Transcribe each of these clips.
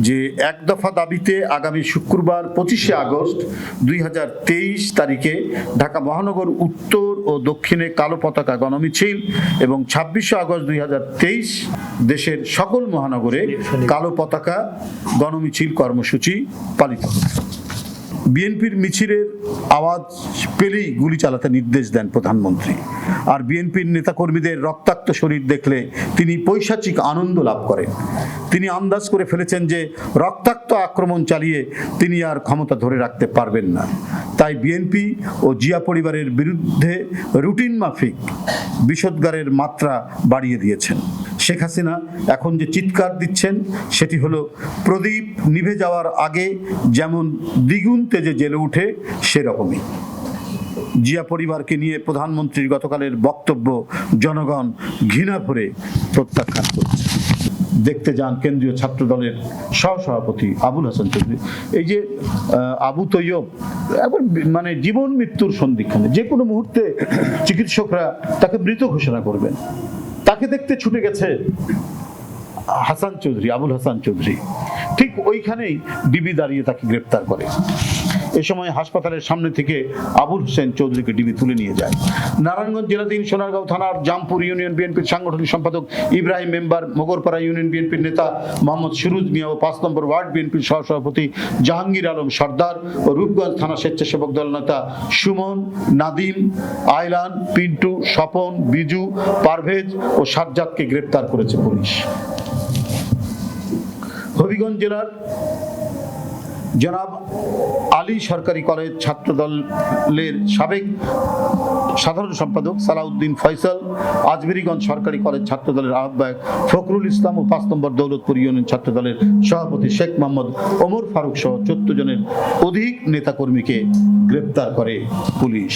যে এক দফা দাবিতে আগামী শুক্রবার পঁচিশে আগস্ট দুই হাজার তেইশ তারিখে ঢাকা মহানগর উত্তর ও দক্ষিণে কালো পতাকা গণমিছিল এবং ছাব্বিশে আগস্ট দুই হাজার তেইশ দেশের সকল মহানগরে কালো পতাকা গণমিছিল কর্মসূচি পালিত হবে। বিএনপির মিছিলের আওয়াজ পেলেই গুলি চালাতে নির্দেশ দেন প্রধানমন্ত্রী। আর বিএনপির নেতাকর্মীদের রক্তাক্ত শরীর দেখলে তিনি পৈশাচিক আনন্দ লাভ করেন। তিনি আন্দাজ করে ফেলেছেন যে রক্তাক্ত আক্রমণ চালিয়ে তিনি আর ক্ষমতা ধরে রাখতে পারবেন না। তাই বিএনপি ও জিয়া পরিবারের বিরুদ্ধে রুটিন মাফিক বিষোদ্গারের মাত্রা বাড়িয়ে দিয়েছেন। শেখ হাসিনা এখন যে চিৎকার দিচ্ছেন, সেটি হলো, প্রদীপ নিভে যাওয়ার আগে যেমন দ্বিগুণ তেজে জেলে উঠে সেরকমই। জিয়া পরিবারকে নিয়ে প্রধানমন্ত্রীর গতকালের বক্তব্য জনগণ ঘৃণা ভরে প্রত্যাখ্যান করছে। দেখতে যান কেন্দ্রীয় ছাত্র দলের সহসভাপতি আবুল হাসান চৌধুরী। এই যে আবু তৈয়ব বি- মানে জীবন মৃত্যুর সন্ধিক্ষণে যে কোনো মুহূর্তে চিকিৎসকরা তাকে মৃত ঘোষণা করবেন। তাকে দেখতে ছুটে গেছে হাসান চৌধুরী, আবুল হাসান চৌধুরী। ঠিক ওইখানেই ডিবি দাঁড়িয়ে তাকে গ্রেপ্তার করে। এ সময় হাসপাতালের সামনে থেকে আবুল হোসেন চৌধুরীকে ডিবি তুলে নিয়ে যায়। নারায়ণগঞ্জ জেলা জেলাধীন সোনারগাঁও থানার জামপুর ইউনিয়ন বিএনপির সাংগঠনিক সম্পাদক ইব্রাহিম মেম্বার মোগরপাড়া ইউনিয়ন বিএনপির নেতা মোহাম্মদ সুরুজ মিয়া ও পাঁচ নম্বর ওয়ার্ড বিএনপির সহসভাপতি জাহাঙ্গীর আলম সর্দার ও রূপগঞ্জ থানা স্বেচ্ছাসেবক দল নেতা সুমন, নাদিম আয়লান পিন্টু, স্বপন, বিজু, পারভেজ ও সাজ্জাদকে গ্রেপ্তার করেছে পুলিশ। হবিগঞ্জ জেলার জনাব আলী সরকারি কলেজ ছাত্রদলের সাবেক সাধারণ সম্পাদক সালাউদ্দিন ফয়সাল, আজমেরিগঞ্জ সরকারি কলেজ ছাত্রদলের আহ্বায়ক ফখরুল ইসলাম ও পাঁচ নম্বর দৌলতপুর ইউনিয়ন ছাত্রদলের সভাপতি শেখ মোহাম্মদ ওমর ফারুক সহ চোদ্দ জনের অধিক নেতাকর্মীকে গ্রেপ্তার করে পুলিশ।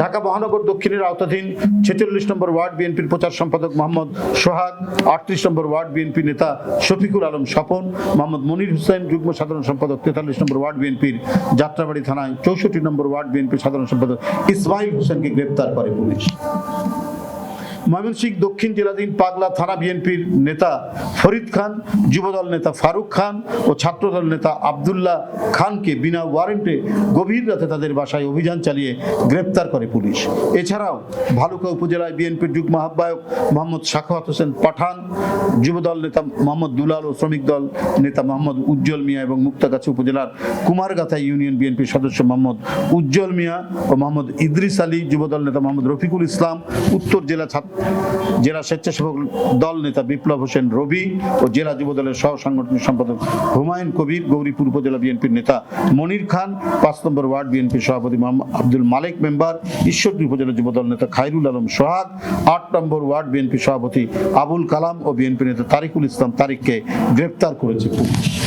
ঢাকা মহানগর দক্ষিণের আওতাধীন ছেচল্লিশ নম্বর ওয়ার্ড বিএনপির প্রচার সম্পাদক মোহাম্মদ সোহাগ, আটত্রিশ নম্বর ওয়ার্ড বিএনপি নেতা শফিকুল আলম স্বপন, মোহাম্মদ মনির হুসেন যুগ্ম সাধারণ সম্পাদক তেতাল্লিশ নম্বর ওয়ার্ড বিএনপির যাত্রাবাড়ি থানায় চৌষট্টি নম্বর ওয়ার্ড বিএনপির সাধারণ সম্পাদক ইসমাইল হোসেনকে গ্রেপ্তার করে পুলিশ। ময়মনসিংহ, দক্ষিণ জেলাধীন পাগলা থানা বিএনপির নেতা ফরিদ খান, যুবদল নেতা ফারুক খান ও ছাত্রদল নেতা আবদুল্লাহ খানকে বিনা ওয়ারেন্টে গভীর রাতে তাদের বাসায় অভিযান চালিয়ে গ্রেপ্তার করে পুলিশ। এছাড়াও ভালুকা উপজেলায় বিএনপির যুগ্ম আহ্বায়ক মোহাম্মদ শাখাওয়াত হোসেন পাঠান, যুবদল নেতা মোহাম্মদ দুলাল ও শ্রমিক দল নেতা মোহাম্মদ উজ্জ্বল মিয়া এবং মুক্তাগাছি উপজেলার কুমারগাথা ইউনিয়ন বিএনপির সদস্য মোহাম্মদ উজ্জ্বল মিয়া ও মোহাম্মদ ইদ্রিস আলী, যুবদল নেতা মোহাম্মদ রফিকুল ইসলাম, উত্তর জেলা ছাত্র জেলা স্বেচ্ছাসেবক দল নেতা বিপ্লব হোসেন রবি ও জেলা যুবদলের সহ সাংগঠনিক সম্পাদক হুমায়ুন কবির, গৌরীপুর উপজেলা বিএনপির নেতা মনির খান, পাঁচ নম্বর ওয়ার্ড বিএনপির সভাপতি আব্দুল মালেক মেম্বার, ঈশ্বরদী উপজেলা যুবদল নেতা খাইরুল আলম সোহাগ, আট নম্বর ওয়ার্ড বিএনপি সভাপতি আবুল কালাম ও বিএনপি নেতা তারিকুল ইসলাম তারিককে গ্রেপ্তার করেছে। পুলিশ